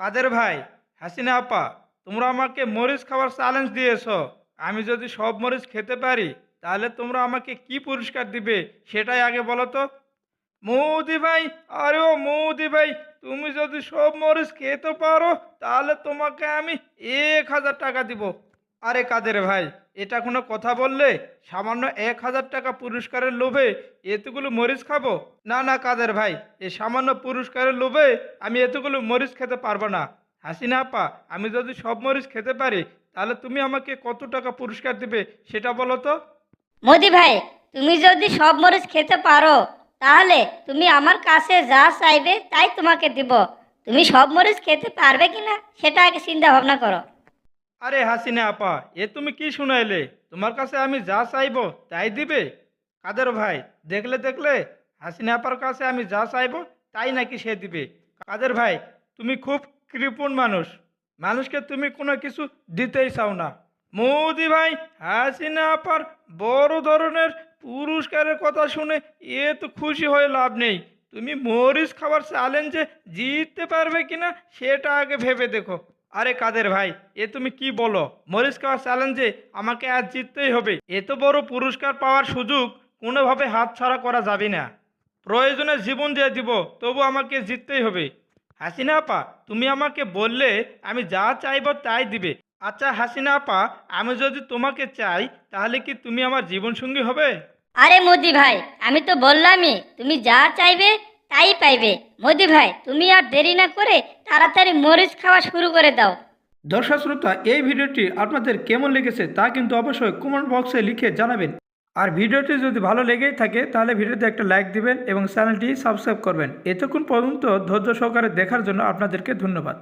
কাদের ভাই? হাসিনা আপা, তোমরা আমাকে মরিচ খাওয়ার চ্যালেঞ্জ দিয়েছ। আমি যদি সব মরিচ খেতে পারি, তাহলে তোমরা আমাকে কি পুরস্কার দিবে সেটাই আগে বলো তো। মৌদি ভাই, আরে ও মৌদি ভাই, তুমি যদি সব মরিচ খেতে পারো, তাহলে তোমাকে আমি এক হাজার টাকা দিব। আরে কাদের ভাই, এটা কোনো কথা বললে? সামান্য এক হাজার টাকা পুরস্কারের লোভে এতগুলো মরিচ খাব? না না কাদের ভাই, এ সামান্য পুরস্কারের লোভে আমি এতগুলো মরিচ খেতে পারব না। হাসিনা আপা, আমি যদি সব মরিচ খেতে পারি, তাহলে তুমি আমাকে কত টাকা পুরস্কার দিবে সেটা বলো তো? মোদি ভাই, তুমি যদি সব মরিচ খেতে পারো, তাহলে তুমি আমার কাছে যা চাইবে তাই তোমাকে দিব। তুমি সব মরিচ খেতে পারবে কিনা, সেটা আগে চিন্তা ভাবনা করো। আরে হাসিনা আপা, এ তুমি কি শুনাইলে? তোমার কাছে আমি যা চাইব তাই দিবে? কাদের ভাই, দেখলে দেখলে, হাসিনা আপার কাছে আমি যা চাইব তাই নাকি সে দিবে? কাদের ভাই, তুমি খুব কৃপণ মানুষ। মানুষকে তুমি কোনো কিছু দিতেই চাও না। মৌদি ভাই, হাসিনা আপার বড় ধরনের পুরস্কারের কথা শুনে এ তো খুশি হয়ে লাভ নেই। তুমি মরিচ খাবার চ্যালেঞ্জে জিততে পারবে কিনা সেটা আগে ভেবে দেখো। আরে কাদের ভাই, এ তুমি কি বলো? মরিচ খাওয়ার চ্যালেঞ্জে আমাকে আজ জিততেই হবে। এত বড় পুরস্কার পাওয়ার সুযোগ, কোনোভাবে হাতছাড়া করা যাবে না। প্রয়োজনে জীবন দিয়ে দিব, তবু আমাকে জিততেই হবে। হাসিনা আপা, তুমি আমাকে বললে আমি যা চাইব তাই দিবে। আচ্ছা হাসিনা আপা, আমি যদি তোমাকে চাই, তাহলে কি তুমি আমার জীবনসঙ্গী হবে? আরে মোদি ভাই, আমি তো বললামই, তুমি যা চাইবে তাই পাইবে। মোদি ভাই, তুমি আর দেরি না করে তাড়াতাড়ি মরিচ খাওয়া শুরু করে দাও। দর্শক শ্রোতা, এই ভিডিওটি আপনাদের কেমন লেগেছে তা কিন্তু অবশ্যই কমেন্ট বক্সে লিখে জানাবেন। আর ভিডিওটি যদি ভালো লেগেই থাকে, তাহলে ভিডিওতে একটা লাইক দিবেন এবং চ্যানেলটি সাবস্ক্রাইব করবেন। এতক্ষণ পর্যন্ত ধৈর্য সহকারে দেখার জন্য আপনাদেরকে ধন্যবাদ।